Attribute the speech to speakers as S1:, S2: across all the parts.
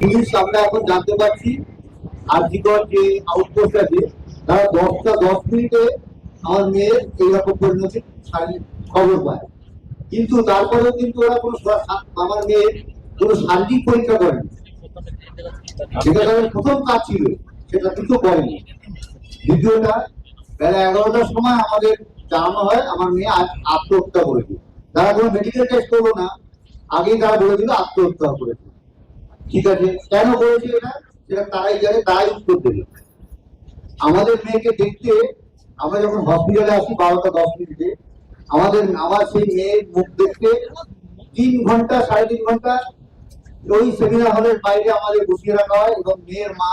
S1: Police আমরা এখন জানতে পারছি আর্জিকর যে আউটপোস্ট আছে, তারা দশটা দশ মিনিটে আমার মেয়ের এইরকম পরিণতি খবর পায়। কিন্তু তারপরেও কিন্তু ওরা কোনো আমার মেয়ের কোনো শারীরিক পরীক্ষা করেনি। যেটা তাদের প্রথম কাজ ছিল, সেটা কিন্তু করেনি। দ্বিতীয়টা, বেলা এগারোটার সময় আমাদের জানানো হয়, আমার মেয়ে আজ আত্মহত্যা করেছে। তারা কোনো মেডিকেল টেস্ট করল না, আগেই তারা বলে দিল আত্মহত্যা করেছে। ঠিক আছে, কেন করেছে এটা? সেটা তারাই জানে, তারাই উত্তর দেবে। আমাদের মেয়েকে দেখতে, আমরা যখন হসপিটালে আসি বারোটা দশ মিনিটে, আমাদের, আমার সেই মেয়ের মুখ দেখতে তিন ঘণ্টা, সাড়ে তিন ঘণ্টা ওই সেমিনার হলের বাইরে আমাদের বসিয়ে রাখা হয় এবং মেয়ের মা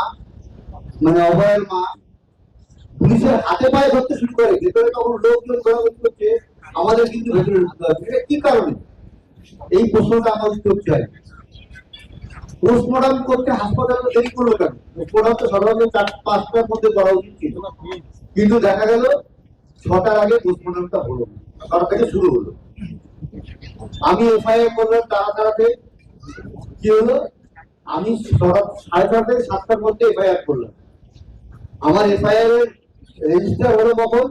S1: মানে অভয়ের মা, পুলিশের হাতে পায়ে ধরতে শুরু করে। ভেতরে তখন লোকজন ঘোরাঘুরি করছে, আমাদের কিন্তু ভেতরে ঢুকতে হবে। এটা কি কারণে? এই প্রশ্নটা আমার উত্তর চাই। পোস্টমর্টম করতে হাসপাতালে দেরি করল কেন? পোস্টমর্টম তো সাধারণত চার, পাঁচটার মধ্যে করা উচিত ছিল। কিন্তু দেখা গেল, ছটার আগে পোস্টমর্টমটা হলো। ছটা থেকে শুরু হলো। আমি এফআইআর করলাম তারা তাড়াতে কি হলো? আমি সাড়ে ছটা থেকে সাতটার মধ্যে এফআইআর করলাম। আমার এফআইআর এর রেজিস্টার হলো কখন?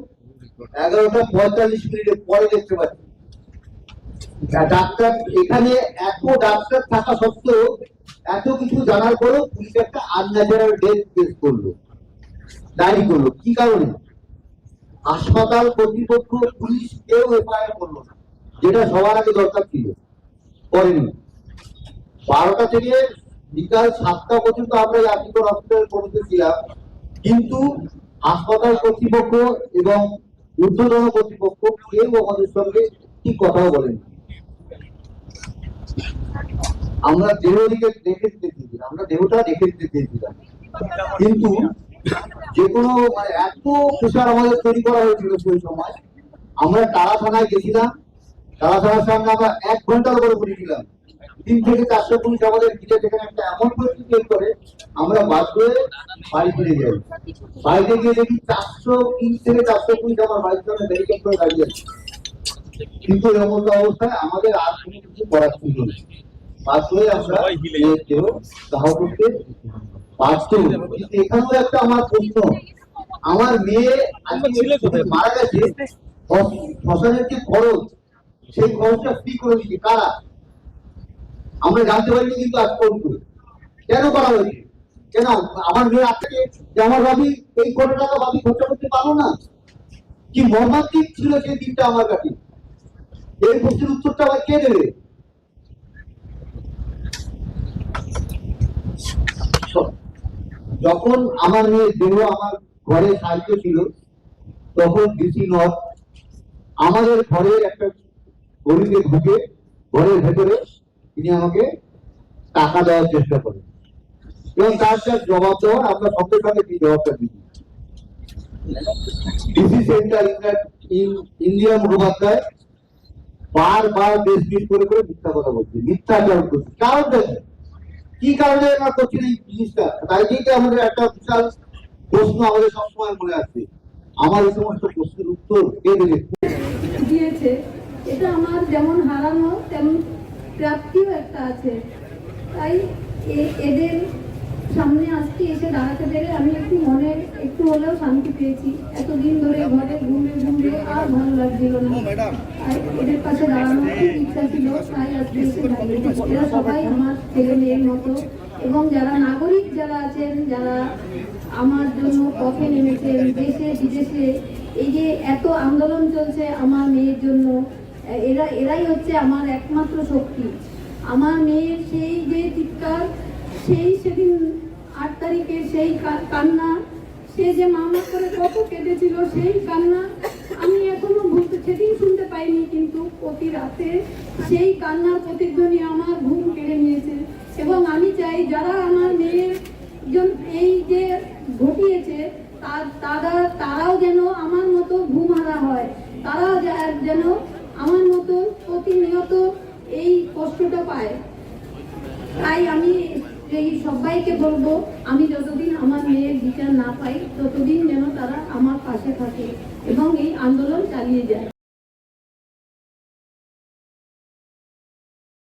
S1: এগারোটা পঁয়তাল্লিশ মিনিটের পরে দেখতে পাচ্ছি। ডাক্তার, এখানে এত ডাক্তার থাকা সত্ত্বেও এত কিছু জানার পরেও পুলিশ একটা আনন্যাচারাল ডেথ কেস করল। ডায়েরি করল। কি কারণে? হাসপাতাল কর্তৃপক্ষ পুলিশ কেউ এফআইআর করল না। যেটা সবার আগে দরকার ছিল। করেনি। বারোটা থেকে বিকাল সাতটা পর্যন্ত আমরা আর্টিকল হসপিটাল পৌঁছেছিলাম কিন্তু হাসপাতাল কর্তৃপক্ষ এবং ঊর্ধ্বতন কর্তৃপক্ষ কেউ আমাদের সঙ্গে ঠিক কথাও বলেনি। আমরা দেহ দিকে দেখে দিতে চেয়েছিলাম আমরা দেহটা দেখে দিতে চেয়েছিলাম কিন্তু যে কোনো মানে এত প্রেশার আমাদের তৈরি করা হয়েছিল সেই সময়, আমরা তারা থানায় গেছিলাম তারা থানার সামনে আমরা এক ঘণ্টার উপরে বসেছিলাম তিন থেকে চারশো পুলিশ আমাদের ঘিরে সেখানে একটা এমন পরিস্থিতি তৈরি করে, আমরা বাধ্য হয়ে বাড়ি ফিরে যাই বাড়িতে গিয়ে দেখি চারশো, তিন থেকে চারশো পুলিশ আমার বাড়ির সামনে ব্যারিকেড করে দাঁড়িয়ে আছে। কিন্তু এরকম অবস্থায় আমাদের আর কোনো কিছু করার ছিল না হয়ে আমরা মেয়ের দেহ দাহ করতে বাধ্য কিন্তু এখানেও একটা আমার প্রশ্ন। আমার মেয়ে আজকে মারা গেছে শ্মশানের যে খরচ সেই খরচটা ফ্রি করে দিচ্ছে কারা? আমরা জানতে পারিনি কিন্তু আজ পর্যন্ত। কেন করা হয়েছে? কেন? আমার মেয়ে আপনাকে যে আমার ভাবি এই কোটি টাকা ভাবি খরচা করতে পারল না? কি মর্মান্তিক ছিল সেই দিনটা আমার কাছে? এই প্রশ্নের উত্তরটা আবার কে দেবে? যখন আমার মেয়ে দেহ আমার ঘরে সাহায্য ছিল, তখন ডিসি নর্থ আমাদের ঘরে একটা গলিতে ঢুকে ঘরের ভেতরে তিনি আমাকে টাকা দেওয়ার চেষ্টা করেন। এবং তার যা জবাব দেওয়ার, আমরা সঙ্গে সঙ্গে সেই জবাবটা দিই। ডিসি সেন্টার ইন্ডিয়া মুখোপাধ্যায় বারবার দেশ করে করে মিথ্যা কথা বলছে। মিথ্যাচার করছে। কারণটা কি? কি কারণে এরা করছে এই জিনিসটা? তাই থেকে আমাদের একটা বিশাল প্রশ্ন আমাদের সবসময় মনে আসছে আমার এই সমস্ত প্রশ্নের উত্তর কে দেবে?
S2: দিয়েছে। এটা আমার যেমন হারানো, তেমন প্রাপ্তিও একটা আছে। তাই এদের সামনে আজকে এসে দাঁড়াতে পেরে আমি একটু মনে একটু হলেও শান্তি পেয়েছি। এতদিন ধরে ঘরে ঘুরে ঘুরে আর ভালো লাগছিল না। আর এদের পাশে দাঁড়ানোর খুব ইচ্ছা ছিল তাই আজকে এসে এরা সবাই আমার ছেলে মেয়ের মতো। এবং যারা নাগরিক যারা আছেন যারা আমার জন্য পথে নেমেছেন দেশে বিদেশে এই যে এত আন্দোলন চলছে আমার মেয়ের জন্য এরা এরাই হচ্ছে আমার একমাত্র শক্তি। আমার মেয়ের সেই যে চিৎকার সেই সেদিন আট তারিখে সেই কান্না, সে যে মামা করে কত কেঁদেছিল সেই কান্না আমি এখনও ভুলতে সেদিন শুনতে পাইনি কিন্তু প্রতি রাতে সেই কান্নার প্রতিধ্বনি আমার ঘুম কেড়ে নিয়েছে। এবং আমি চাই যারা আমার মেয়ের এই যে ঘটিয়েছে, তারা তারাও যেন আমার মতো ঘুমহারা হয়। তারাও যেন আমার মতো প্রতিনিয়ত এই কষ্টটা পায়। তাই আমি এই সবাইকে বলব, আমি যতদিন আমার মেয়ের বিচার না পাই, ততদিন যেন তারা আমার পাশে থাকে এবং এই আন্দোলন চালিয়ে যায়।